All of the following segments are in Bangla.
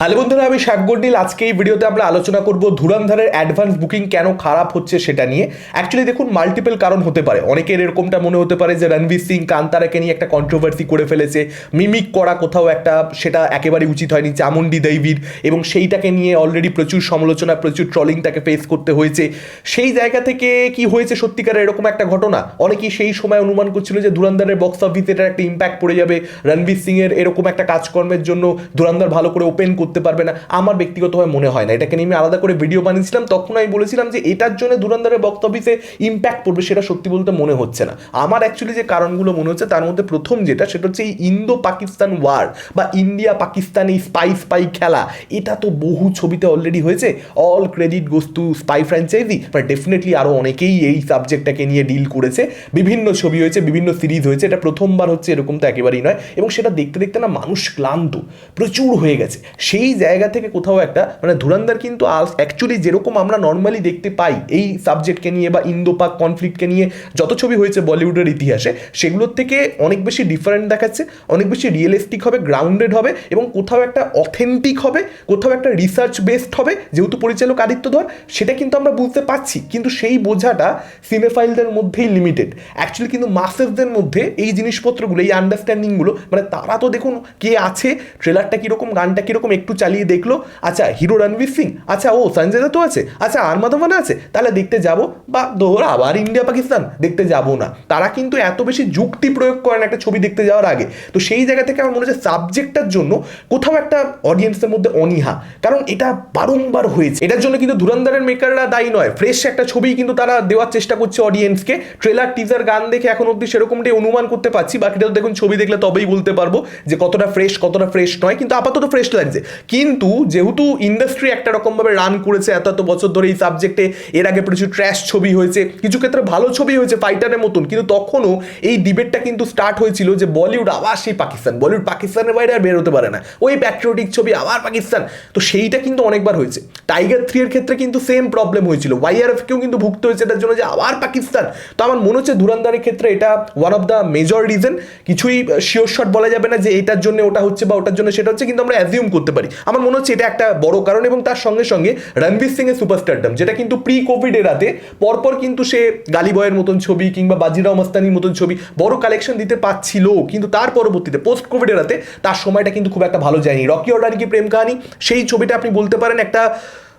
হ্যালো বন্ধুরা, আমি শাকগন্ডিল আজকে এই ভিডিওতে আমরা আলোচনা করব ধুরান্ধারের অ্যাডভান্স বুকিং কেন খারাপ হচ্ছে সেটা নিয়ে। অ্যাকচুয়ালি দেখুন মাল্টিপল কারণ হতে পারে। অনেকের এরকমটা মনে হতে পারে যে রণবীর সিং কান্তারাকে নিয়ে একটা কন্ট্রোভার্সি করে ফেলেছে মিমিক করা কোথাও একটা, সেটা একেবারে উচিত হয়নি চামুন্ডি দেবীর, এবং সেইটাকে নিয়ে অলরেডি প্রচুর সমালোচনা, প্রচুর ট্রলিং তাকে ফেস করতে হয়েছে। সেই জায়গা থেকে কি হয়েছে সত্যিকারের এরকম একটা ঘটনা? অনেকেই সেই সময় অনুমান করছিল যে ধুরান্ধারের বক্স অফিসে এটার একটা ইম্প্যাক্ট পড়ে যাবে। রণবীর সিংয়ের এরকম একটা কাজকর্মের জন্য ধুরান্ধার ভালো করে ওপেন করতে পারবে না, আমার ব্যক্তিগতভাবে মনে হয় না। এটাকে নিয়ে আমি আলাদা করে ভিডিও বানিয়েছিলাম তখন আমি বলেছিলাম যে এটার জন্য ধুরান্ধারের বক্স অফিসে ইম্প্যাক্ট পড়বে সেটা সত্যি বলতে মনে হচ্ছে না। আমার অ্যাকচুয়ালি যে কারণগুলো মনে হচ্ছে, তার মধ্যে প্রথম যেটা, সেটা হচ্ছে এই ইন্দো পাকিস্তান ওয়ার বা ইন্ডিয়া পাকিস্তান এই স্পাই স্পাই খেলা। এটা তো বহু ছবিতে অলরেডি হয়েছে। All credit goes to spy franchise but definitely আরও অনেকেই এই সাবজেক্টটাকে নিয়ে ডিল করেছে। বিভিন্ন ছবি হয়েছে, বিভিন্ন সিরিজ হয়েছে, এটা প্রথমবার হচ্ছে এরকম তো একেবারেই নয়। এবং সেটা দেখতে দেখতে না মানুষ ক্লান্ত, প্রচুর হয়ে গেছে। সেই জায়গা থেকে কোথাও একটা মানে ধুরান্দার কিন্তু অ্যাকচুয়ালি যেরকম আমরা নর্মালি দেখতে পাই এই সাবজেক্টকে নিয়ে বা ইন্দো পাক কনফ্লিক্টকে নিয়ে যত ছবি হয়েছে বলিউডের ইতিহাসে, সেগুলোর থেকে অনেক বেশি ডিফারেন্ট দেখাচ্ছে, অনেক বেশি রিয়েলিস্টিক হবে গ্রাউন্ডেড হবে এবং কোথাও একটা অথেন্টিক হবে, কোথাও একটা রিসার্চ বেসড হবে, যেহেতু পরিচালক আদিত্য ধর, সেটা কিন্তু আমরা বুঝতে পারছি। কিন্তু সেই বোঝাটা সিনেফাইলদের মধ্যেই লিমিটেড অ্যাকচুয়ালি কিন্তু মাসেসদের মধ্যে এই জিনিসপত্রগুলো, এই আন্ডারস্ট্যান্ডিংগুলো মানে তারা তো দেখুন কে আছে ট্রেলারটা কীরকম, গানটা কীরকম, একটু চালিয়ে দেখল আচ্ছা হিরো রণবীর সিং আচ্ছা ও সঞ্জয় দত্ত আছে আচ্ছা আর মাধবন আছে, তাহলে দেখতে যাব। বা ধর, আবার ইন্ডিয়া, পাকিস্তান, দেখতে যাব না। তারা কিন্তু এত বেশি যুক্তি প্রয়োগ করেন একটা ছবি দেখতে যাওয়ার আগে। তো সেই জায়গা থেকে আমার মনে হচ্ছে সাবজেক্টটার জন্য কোথাও একটা অডিয়েন্সের মধ্যে অনীহা। কারণ এটা বারংবার হয়েছে। এটার জন্য কিন্তু ধুরন্ধরের মেকাররা দায়ী নয়। ফ্রেশ একটা ছবি কিন্তু তারা দেওয়ার চেষ্টা করছে অডিয়েন্সকে ট্রেলার টিজার গান দেখে এখন অব্দি সেরকমটাই অনুমান করতে পারছি। বাকিটা তো দেখুন, ছবি দেখলে তবেই বলতে পারব যে কতটা ফ্রেশ কতটা ফ্রেশ নয়। কিন্তু আপাতত ফ্রেশ লাগছে। কিন্তু যেহেতু ইন্ডাস্ট্রি একটা রকমভাবে রান করেছে এত এত বছর ধরে এই সাবজেক্টে এর আগে প্রচুর ট্র্যাশ ছবি হয়েছে, কিছু ক্ষেত্রে ভালো ছবি হয়েছে ফাইটারের মতন, কিন্তু তখনও এই ডিবেটটা কিন্তু স্টার্ট হয়েছিল যে বলিউড আবার সেই পাকিস্তান, বলিউড পাকিস্তানের বাইরে আর বের হতে পারে না, ওই প্যাট্রিয়টিক ছবি আবার পাকিস্তান, তো সেইটা কিন্তু অনেকবার হয়েছে। টাইগার থ্রি এর ক্ষেত্রে কিন্তু সেম প্রবলেম হয়েছিল ওয়াইআরএফ কেও কিন্তু ভুগতে হয়েছে এটার জন্য যে আবার পাকিস্তান, তো আমার মনে হচ্ছে ধুরান্দারের ক্ষেত্রে এটা one of the major reason কিছুই শিওর শট বলা যাবে না যে এটার জন্য ওটা হচ্ছে বা ওটার জন্য সেটা হচ্ছে, কিন্তু আমরা অ্যাজিউম করতে পারি। আমার মনে হচ্ছে এটা একটা বড় কারণ এবং তার সঙ্গে সঙ্গে রণবীর সিং এর সুপারস্টারডম যেটা কিন্তু প্রি কোভিড এরাতে পরপর কিন্তু সে গালি বয়ের মতন ছবি কিংবা বাজিরাও মস্তানির মতন ছবি বড় কালেকশন দিতে পারছিল কিন্তু তার পরবর্তীতে পোস্ট কোভিড এরাতে তার সময়টা কিন্তু খুব একটা ভালো যায়নি। রকি অর্ডার কি প্রেম কাহানি, সেই ছবিটা আপনি বলতে পারেন একটা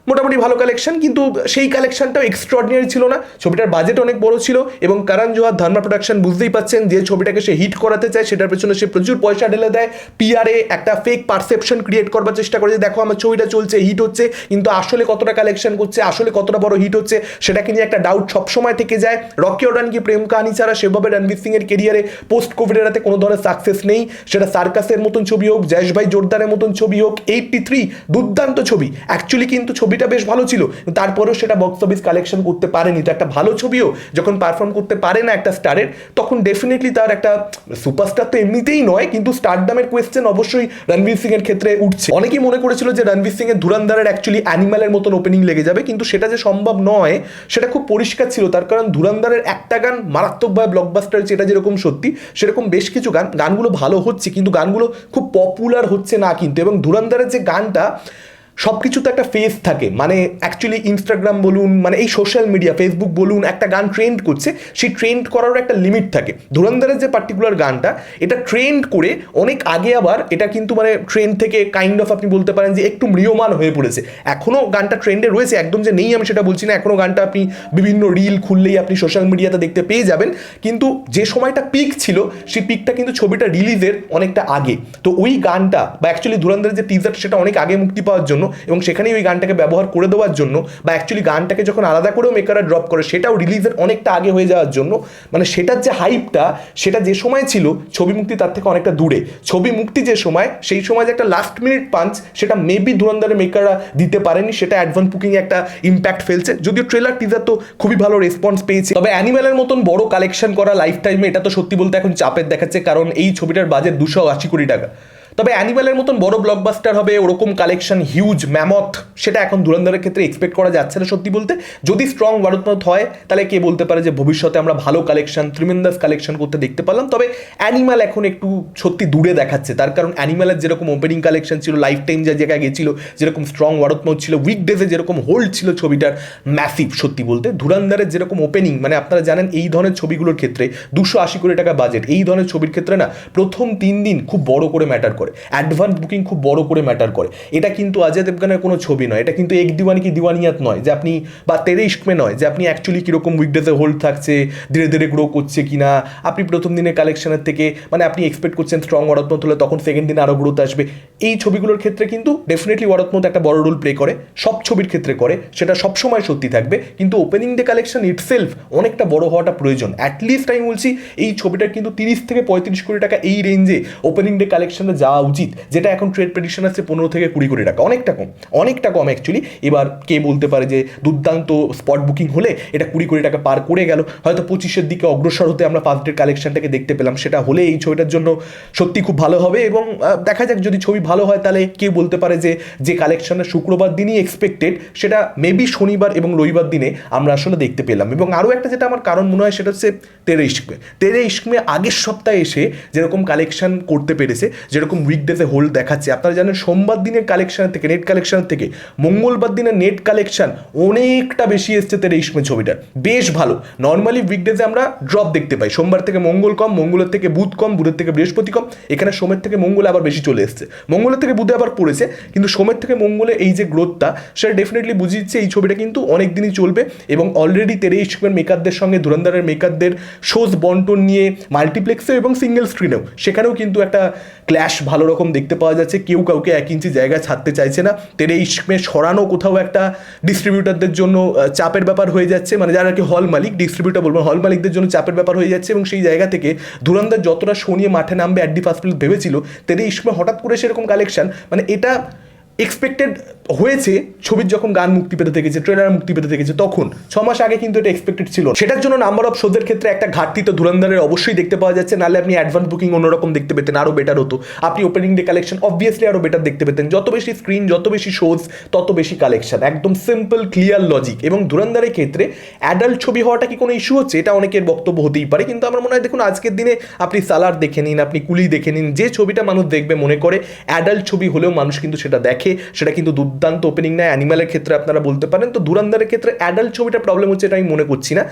মোটামুটি ভালো কালেকশন কিন্তু সেই কালেকশনটাও এক্সট্রাঅর্ডিনারি ছিল না। ছবিটার বাজেট অনেক বড় ছিল এবং কারণ জোহার ধর্মা প্রোডাকশন বুঝতেই পাচ্ছেন যে ছবিটাকে সে হিট করাতে চায়, সেটার পেছনে সে প্রচুর পয়সা ঢেলে দেয়। পিআরে একটা ফেক পারসেপশন ক্রিয়েট করবার চেষ্টা করে যে, দেখো, আমার ছবিটা চলছে হিট হচ্ছে, কিন্তু আসলে কতটা কালেকশন করছে, আসলে কতটা বড় হিট হচ্ছে, সেটাকে নিয়ে একটা ডাউট সবসময় থেকে যায়। রকি ওডান কি প্রেম কাহানি ছাড়া সেভাবে রণবীর সিং এর কেরিয়ারে পোস্ট কোভিড এরাতে কোনো ধরনের সাকসেস নেই। সেটা সার্কাসের মতন ছবি হোক, জয়েশ ভাই জোরদারের মতন ছবি হোক এইটটি থ্রি দুর্দান্ত ছবি। অ্যাকচুয়ালি কিন্তু ছবিটা বেশ ভালো ছিল। তারপরেও সেটা বক্স অফিস কালেকশন করতে পারেনি। তো একটা ভালো ছবিও যখন পারফর্ম করতে পারে না একটা স্টারের তখন ডেফিনেটলি তার একটা সুপারস্টার তো এমনিতেই নয়, কিন্তু স্টারডামের কোয়েশ্চেন অবশ্যই রণবীর সিং এর ক্ষেত্রে উঠছে। অনেকেই মনে করেছিল যে রণবীর সিং এর ধুরান্দারের অ্যাকচুয়ালি অ্যানিমালের মতন ওপেনিং লেগে যাবে, কিন্তু সেটা যে সম্ভব নয়, সেটা খুব পরিষ্কার ছিল। তার কারণ ধুরান্দারের একটা গান মারাত্মকভাবে ব্লকবাস্টার যেটা যেরকম সত্যি, সেরকম বেশ কিছু গান, গানগুলো ভালো হচ্ছে, কিন্তু গানগুলো খুব পপুলার হচ্ছে না কিন্তু। এবং ধুরান্দারের যে গানটা সব কিছুতে একটা ফেস থাকে। মানে অ্যাকচুয়ালি ইনস্টাগ্রাম বলুন মানে এই সোশ্যাল মিডিয়া ফেসবুক বলুন, একটা গান ট্রেন্ড করছে, সেই ট্রেন্ড করারও একটা লিমিট থাকে। ধুরন্ধরের যে পার্টিকুলার গানটা, এটা ট্রেন্ড করে অনেক আগে আবার এটা কিন্তু মানে ট্রেন্ড থেকে কাইন্ড অফ আপনি বলতে পারেন যে একটু ম্রিয়মান হয়ে পড়েছে। এখনও গানটা ট্রেন্ডে রয়েছে, একদম যে নেই আমি সেটা বলছি না এখনও গানটা আপনি বিভিন্ন রিল খুললেই আপনি সোশ্যাল মিডিয়াতে দেখতে পেয়ে যাবেন। কিন্তু যে সময়টা পিক ছিল, সেই পিকটা কিন্তু ছবিটা রিলিজের অনেকটা আগে। তো ওই গানটা বা অ্যাকচুয়ালি ধুরন্ধরের যে টিজার সেটা অনেক আগে মুক্তি পাওয়ার জন্য এবং সেখানেই ওই গানটাকে ব্যবহার করে দেওয়ার জন্য বা অ্যাকচুয়ালি গানটাকে যখন আলাদা করেও মেকাররা ড্রপ করে, সেটাও রিলিজের অনেকটা আগে হয়ে যাওয়ার জন্য। মানে সেটার যে হাইপটা সেটা যে সময় ছিল, ছবি মুক্তি তার থেকে অনেকটা দূরে। ছবি মুক্তি যে সময়, সেই সময় যে একটা লাস্ট মিনিট পাঞ্চ সেটা মেবি ধুরন্ধরের মেকাররা দিতে পারেনি, সেটা অ্যাডভান্স বুকিংয়ে একটা ইম্প্যাক্ট ফেলছে। যদিও ট্রেলার টিজার তো খুবই ভালো রেসপন্স পেয়েছে। তবে অ্যানিম্যালের মতন বড় কালেকশন করা লাইফ টাইমে এটা তো সত্যি বলতে এখন চাপের দেখাচ্ছে, কারণ এই ছবিটার বাজেট দুশো আশি কোটি টাকা। তবে অ্যানিমালের মতন বড় ব্লকবাস্টার হবে, ওরকম কালেকশন হিউজ ম্যামথ সেটা এখন ধুরন্ধরের ক্ষেত্রে এক্সপেক্ট করা যাচ্ছে না সত্যি বলতে। যদি স্ট্রং ভারতনাথ হয়, তাহলে কে বলতে পারে যে ভবিষ্যতে আমরা ভালো কালেকশন ত্রিমেন্দাস কালেকশন করতে দেখতে পারলাম। তবে অ্যানিমাল এখন একটু সত্যি দূরে দেখাচ্ছে। তার কারণ অ্যানিমালের যেরকম ওপেনিং কালেকশন ছিল লাইফ টাইম যে জায়গায় গেছিল, যেরকম স্ট্রং ভারতনাথ ছিল উইক উইকডেজে যেরকম হোল্ড ছিল ছবিটার ম্যাসিভ সত্যি বলতে। ধুরান্দারের যেরকম ওপেনিং মানে আপনারা জানেন এই ধরনের ছবিগুলোর ক্ষেত্রে দুশো আশি কোটি টাকা বাজেট এই ধরনের ছবির ক্ষেত্রে না, প্রথম তিন দিন খুব বড় করে ম্যাটার করে। অ্যাডভান্স বুকিং খুব বড় করে ম্যাটার করে। এটা কিন্তু অজয় দেবগানের কোনো ছবি নয়। এটা কিন্তু এক দিওয়ানি কি দিওয়ানিয়াত নয় যে আপনি, বা তেরে ইস্কমে নয় যে আপনি অ্যাকচুয়ালি কীরকম উইকডেজে হোল্ড থাকছে, ধীরে ধীরে গ্রো করছে কিনা, আপনি প্রথম দিনের কালেকশনের থেকে মানে আপনি এক্সপেক্ট করছেন স্ট্রং ওয়ারত্মত হলে তখন সেকেন্ড দিনে আরও গ্রোথ আসবে। এই ছবিগুলোর ক্ষেত্রে কিন্তু ডেফিনেটলি ওয়ারত্মত একটা বড় রোল প্লে করে, সব ছবির ক্ষেত্রে করে, সেটা সবসময় সত্যি থাকবে। কিন্তু ওপেনিং ডে কালেকশন ইটসেলফ অনেকটা বড় হওয়াটা প্রয়োজন। অ্যাটলিস্ট আমি বলছি, এই ছবিটার কিন্তু তিরিশ থেকে পঁয়ত্রিশ কোটি টাকা এই রেঞ্জে ওপেনিং ডে কালেকশনে যাওয়া উচিত, যেটা এখন ট্রেড প্রেডিকশন আছে পনেরো থেকে কুড়ি কোটি টাকা, অনেকটা কম অনেকটা কম অ্যাকচুয়ালি এবার কে বলতে পারে যে দুর্দান্ত স্পট বুকিং হলে এটা কুড়ি কোটি টাকা পার করে গেল, হয়তো পঁচিশের দিকে অগ্রসর হতে আমরা ফার্স্ট ডে কালেকশনটাকে দেখতে পেলাম, সেটা হলে এই ছবিটার জন্য সত্যি খুব ভালো হবে। এবং দেখা যাক যদি ছবি ভালো হয়, তাহলে কে বলতে পারে যে যে কালেকশনটা শুক্রবার দিনই এক্সপেক্টেড সেটা মেবি শনিবার এবং রবিবার দিনে আমরা আসলে দেখতে পেলাম। এবং আরও একটা যেটা আমার কারণ মনে হয়, সেটা হচ্ছে তেরে ইস্কমে তেরে ইস্কমে আগের সপ্তাহে এসে যেরকম কালেকশন করতে পেরেছে, যেরকম উইকডেজে হোল্ড দেখাচ্ছে। আপনারা জানেন সোমবার দিনের কালেকশনের থেকে নেট কালেকশনের থেকে, মঙ্গলবার দিনের নেট কালেকশন অনেকটা বেশি এসছে তেরে ইস্কমে ছবিটার। বেশ ভালো। নর্মালি উইকডেজে আমরা ড্রপ দেখতে পাই। সোমবার থেকে মঙ্গল কম, মঙ্গলের থেকে বুধ কম, বুধের থেকে বৃহস্পতি কম। এখানে সোমের থেকে মঙ্গলে আবার বেশি চলে এসছে। মঙ্গলের থেকে বুধে আবার পড়েছে, কিন্তু সোমের থেকে মঙ্গলে এই যে গ্রোথটা সেটা ডেফিনেটলি বুঝিয়েছে এই ছবিটা কিন্তু অনেক দিনই চলবে এবং অলরেডি তেরে ইস্কমের মেকারদের সঙ্গে, ধুরন্ধরের মেকারদের শোজ বন্টন নিয়ে মাল্টিপ্লেক্সে এবং সিঙ্গেল স্ক্রিনেও সেখানেও কিন্তু একটা ক্ল্যাশ ভালো রকম দেখতে পাওয়া যাচ্ছে। কেউ কাউকে এক ইঞ্চি জায়গা ছাড়তে চাইছে না। তেরে ইস্কমে সরানো কোথাও একটা ডিস্ট্রিবিউটারদের জন্য চাপের ব্যাপার হয়ে যাচ্ছে। মানে যারা আর কি হল মালিক ডিস্ট্রিবিউটার বলব হল মালিকদের জন্য চাপের ব্যাপার হয়ে যাচ্ছে এবং সেই জায়গা থেকে ধুরন্দার যতটা শনিয়ে মাঠে নামবে অ্যাডি ফার্স্ট ভেবেছিল তেরে ইস্কমে হঠাৎ করে সেরকম কালেকশন মানে এটা এক্সপেক্টেড হয়েছে, ছবির যখন গান মুক্তি পেতে থেকেছে ট্রেলার মুক্তি পেতে থেকেছে তখন ছ মাস আগে কিন্তু এটা এক্সপেক্টেড ছিল। সেটার জন্য নাম্বার অফ শোদের ক্ষেত্রে একটা ঘাটতি তো ধুরন্ধরের অবশ্যই দেখতে পাওয়া যাচ্ছে, নাহলে আপনি অ্যাডভান্স বুকিং অন্যরকম দেখতে পেতেন আরও বেটার হতো। আপনি ওপেনিং ডে কালেকশন অবভিয়াসলি আরও বেটার দেখতে পেতেন। যত বেশি স্ক্রিন যত বেশি শোজ তত বেশি কালেকশন একদম সিম্পল ক্লিয়ার লজিক এবং ধুরন্ধরের ক্ষেত্রে অ্যাডাল্ট ছবি হওয়াটা কি কোনো ইস্যু হচ্ছে? এটা অনেকের বক্তব্য হতেই পারে। কিন্তু আমার মনে হয়, দেখুন, আজকের দিনে আপনি সালার দেখে নিন, আপনি কুলি দেখে নিন, যে ছবিটা মানুষ দেখবে, মনে করে অ্যাডাল্ট ছবি হলেও মানুষ কিন্তু সেটা দেখে। সেটা কিন্তু দুর্দান্ত ওপেনিং নেয় অ্যানিমালের ক্ষেত্রে আপনারা বলতে পারেন। তো দুরান্দারের ক্ষেত্রে অ্যাডাল্ট ছবিটা প্রবলেম হচ্ছে এটা আমি মনে করছি না।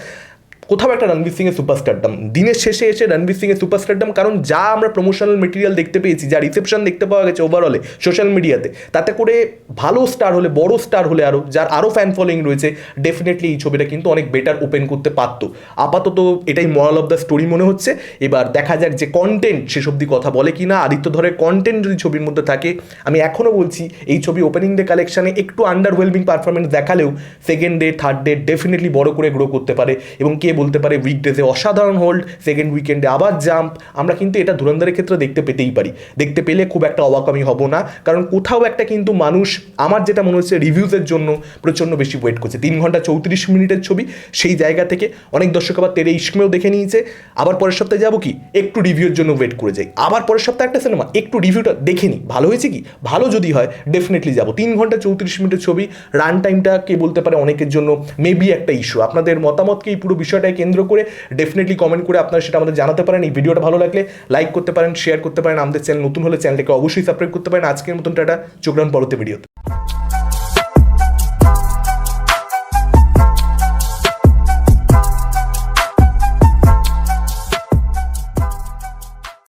কোথাও একটা রণবীর সিংয়ের সুপারস্টারডাম দিনের শেষে এসে রণবীর সিংয়ের সুপারস্টারডাম কারণ যা আমরা প্রমোশনাল মেটেরিয়াল দেখতে পেয়েছি, যা রিসেপশন দেখতে পাওয়া গেছে ওভারঅলে সোশ্যাল মিডিয়াতে তাতে করে ভালো স্টার হলে, বড় স্টার হলে আরও যার আরও ফ্যান ফলোয়িং রয়েছে ডেফিনেটলি এই ছবিটা কিন্তু অনেক বেটার ওপেন করতে পারতো। আপাতত এটাই মরাল অফ দ্য স্টোরি মনে হচ্ছে। এবার দেখা যাক যে কন্টেন্ট সে সবদি কথা বলে কি না আদিত্য ধরের কন্টেন্ট যদি ছবির মধ্যে থাকে, আমি এখনও বলছি, এই ছবি ওপেনিং ডে কালেকশনে একটু underwhelming performance দেখালেও second day third day definitely বড় করে গ্রো করতে পারে এবং কে বলতে পারে উইকডেজে অসাধারণ হোল্ড সেকেন্ড উইকেন্ডে আবার জাম্প আমরা কিন্তু এটা ধুরন্ধরের ক্ষেত্রে দেখতে পেতেই পারি। দেখতে পেলে খুব একটা অবাক আমি হব না, কারণ কোথাও একটা কিন্তু মানুষ, আমার যেটা মনে হচ্ছে রিভিউজের জন্য প্রচণ্ড বেশি ওয়েট করছে। তিন ঘণ্টা চৌত্রিশ মিনিটের ছবি, সেই জায়গা থেকে অনেক দর্শক আবার তেরে ইস্কমেও দেখে নিয়েছে। আবার পরের সপ্তাহে যাব কি? একটু রিভিউর জন্য ওয়েট করে যাই। আবার পরের সপ্তাহে একটা সিনেমা একটু রিভিউটা দেখে নিই। ভালো হয়েছে কি? ভালো যদি হয় ডেফিনেটলি যাব। তিন ঘণ্টা চৌত্রিশ মিনিটের ছবি রান টাইমটা কে বলতে পারে অনেকের জন্য মেবি একটা ইস্যু আপনাদের মতামতকে এই পুরো বিষয়টাকে কেন্দ্র করে ডেফিনেটলি কমেন্ট করে আপনারা সেটা আমাদের জানাতে পারেন। এই ভিডিওটা ভালো লাগলে লাইক করতে পারেন শেয়ার করতে পারেন। আমাদের চ্যানেল নতুন হলে চ্যানেলটাকে অবশ্যই সাবস্ক্রাইব করতে পারেন। আজকের মতন টাটা চোখরান পরবর্তী ভিডিওতে